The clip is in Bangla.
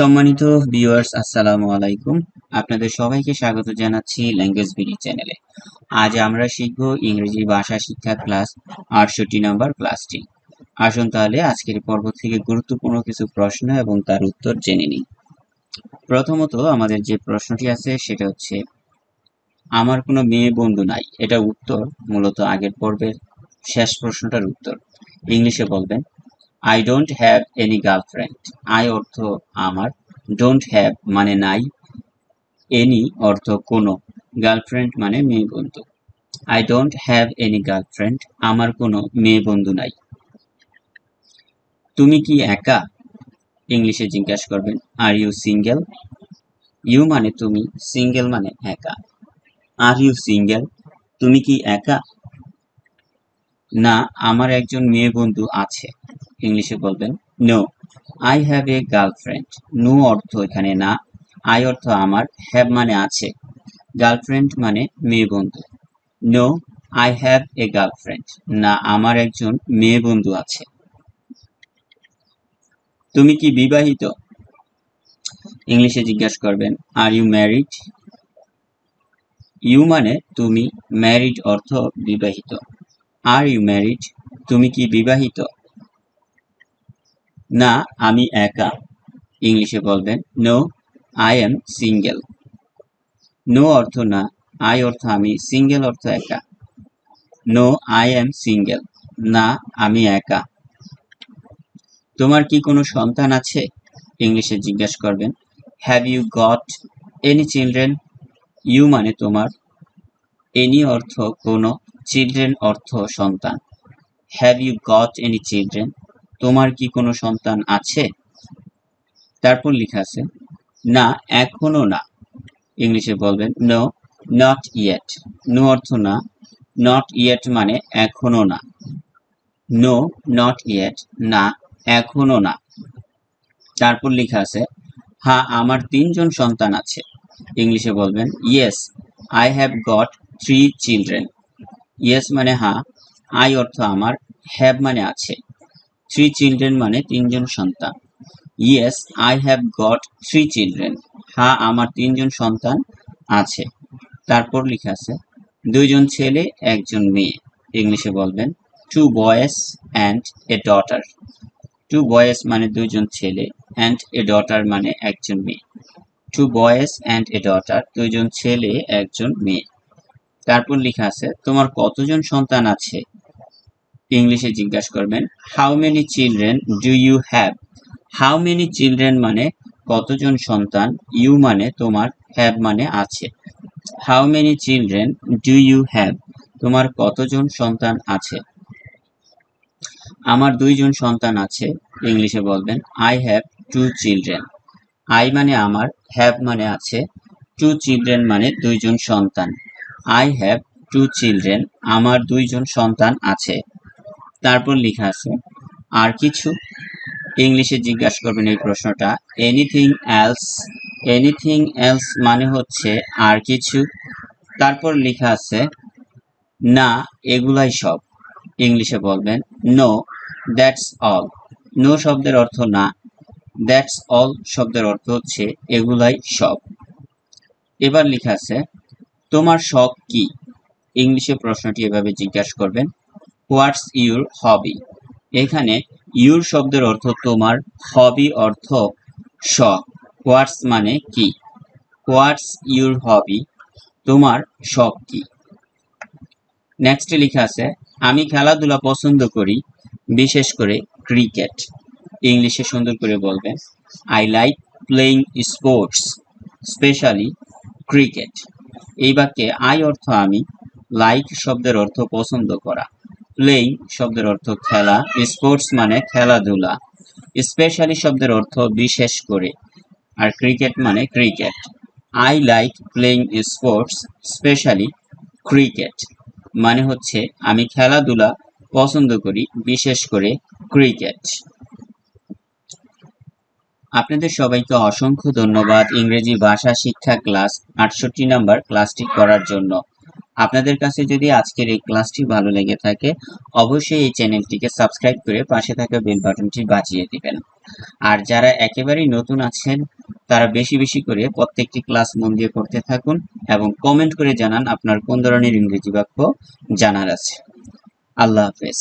সম্মানিত ভিউয়ার্স আসসালামু আলাইকুম। আপনাদের সবাইকে স্বাগত জানাচ্ছি ল্যাঙ্গুয়েজ বিডি চ্যানেলে আজ আমরা শিখব ইংরেজি ভাষা শিক্ষা ক্লাস আটষট্টি নম্বর ক্লাসটি আসুন তাহলে আজকের পর্ব থেকে গুরুত্বপূর্ণ কিছু প্রশ্ন এবং তার উত্তর জেনে নিই। প্রথমত আমাদের যে প্রশ্নটি আছে, সেটা হচ্ছে, আমার কোনো মেয়ে বন্ধু নাই? এটা উত্তর মূলত আগের পর্বের শেষ প্রশ্নটার উত্তর। ইংলিশে বলবেন I don't have any girlfriend I অর্থ আমার। ডোন্ট হ্যাভ মানে নাই। এনি অর্থ কোনো। গার্লফ্রেন্ড মানে মেয়ে বন্ধু। I don't have any girlfriend আমার কোনো মেয়ে বন্ধু নাই। তুমি কি একা? ইংলিশে জিজ্ঞাসা করবেন। আর ইউ সিঙ্গেল ইউ মানে তুমি। সিঙ্গেল মানে একা। আর ইউ সিঙ্গেল তুমি কি একা? না, আমার একজন মেয়ে বন্ধু আছে। ইংলিশে বলবেন no I have a girlfriend no অর্থ এখানে না আই অর্থ আমার হ্যাভ মানে আছে। গার্লফ্রেন্ড মানে মেয়ে বন্ধু। No I have a girlfriend না, আমার একজন মেয়ে বন্ধু আছে। তুমি কি বিবাহিত? ইংলিশে জিজ্ঞাসা করবেন আর ইউ ম্যারিড ইউ মানে তুমি ম্যারিড অর্থ বিবাহিত। আর ইউ ম্যারিড তুমি কি বিবাহিত? না, আমি একা। ইংলিশে বলবেন no I am single no অর্থ না আই অর্থ আমি সিঙ্গেল অর্থ একা। নো আই এম সিঙ্গেল না, আমি একা। তোমার কি কোনো সন্তান আছে? ইংলিশে জিজ্ঞাসা করবেন have you got any children you মানে তোমার। এনি অর্থ কোনো চিলড্রেন অর্থ সন্তান। Have you got any children তোমার কি কোনো সন্তান আছে? তারপর লেখা আছে, না, এখনও না। ইংলিশে বলবেন নো নট ইয়েট নো অর্থ না নট ইয়েট মানে এখনও না। নো নট ইয়েট না, এখনও না। তারপর লেখা আছে হ্যাঁ আমার তিনজন সন্তান আছে। ইংলিশে বলবেন yes I have got three children yes মানে হ্যাঁ আই অর্থ আমার হ্যাভ মানে আছে। থ্রি চিলড্রেন মানে তিনজন সন্তান। Yes I have got three children হ্যাঁ আমার তিনজন সন্তান আছে। তারপর লেখা আছে, দুইজন ছেলে, একজন মেয়ে। ইংলিশে বলবেন two boys and a daughter two boys মানে দুইজন ছেলে অ্যান্ড এ ডটার মানে একজন মেয়ে। Two boys and a daughter দুইজন ছেলে, একজন মেয়ে। তারপর লেখা আছে, তোমার কতজন সন্তান আছে? ইংলিশে জিজ্ঞাসা করবেন how many children do you have how many children মানে কতজন সন্তান? ইউ মানে তোমার হ্যাভ মানে আছে। How many children do you have তোমার কতজন সন্তান আছে? আমার দুইজন সন্তান আছে ইংলিশে বলবেন I have two children I মানে আমার হ্যাভ মানে আছে। টু চিলড্রেন মানে দুইজন সন্তান। আই হ্যাভ টু চিলড্রেন আমার দুইজন সন্তান আছে। তারপর লেখা আছে, আর কিছু? ইংলিশে জিজ্ঞাসা করবেন এই প্রশ্নটা এনিথিং এলস এনিথিং এলস মানে হচ্ছে আর কিছু? তারপর লেখা আছে, না, এগুলাই সব। ইংলিশে বলবেন নো দ্যাটস অল নো শব্দের অর্থ না দ্যাটস অল শব্দের অর্থ হচ্ছে, এগুলাই সব। এবার লেখা আছে, তোমার শখ কি? ইংলিশে প্রশ্নটি এভাবে জিজ্ঞাসা করবেন হোয়াটস ইউর হবি? এখানে ইউর শব্দের অর্থ তোমার, হবি অর্থ শখ হোয়াটস মানে কি? হোয়াটস ইউর হবি তোমার শখ কি? নেক্সটে লেখা আছে, আমি খেলাধুলা পছন্দ করি, বিশেষ করে ক্রিকেট। ইংলিশে সুন্দর করে বলবেন I like playing sports specially cricket এই বাক্যে আই অর্থ আমি লাইক শব্দের অর্থ পছন্দ করা। প্লেইং শব্দের অর্থ খেলা, স্পোর্টস মানে খেলাধুলা, স্পেশালি শব্দের অর্থ বিশেষ করে, আর ক্রিকেট মানে cricket. I like playing sports, specially cricket মানে হচ্ছে আমি খেলাধুলা পছন্দ করি, বিশেষ করে ক্রিকেট। আপনাদের সবাইকে অসংখ্য ধন্যবাদ ইংরেজি ভাষা শিক্ষা ক্লাস আটষট্টি নাম্বার ক্লাসটি করার জন্য। আপনাদের কাছে যদি আজকের এই ক্লাসটি ভালো লেগে থাকে, অবশ্যই এই চ্যানেলটিকে সাবস্ক্রাইব করে পাশে থাকা বেল বাটনটি বাজিয়ে দিবেন। আর যারা একেবারেই নতুন আছেন, তারা বেশি বেশি করে প্রত্যেকটি ক্লাস মন দিয়ে করতে থাকুন এবং কমেন্ট করে জানান আপনার কোন ধরনের ইংরেজি বাক্য জানার আছে। আল্লাহ হাফেজ।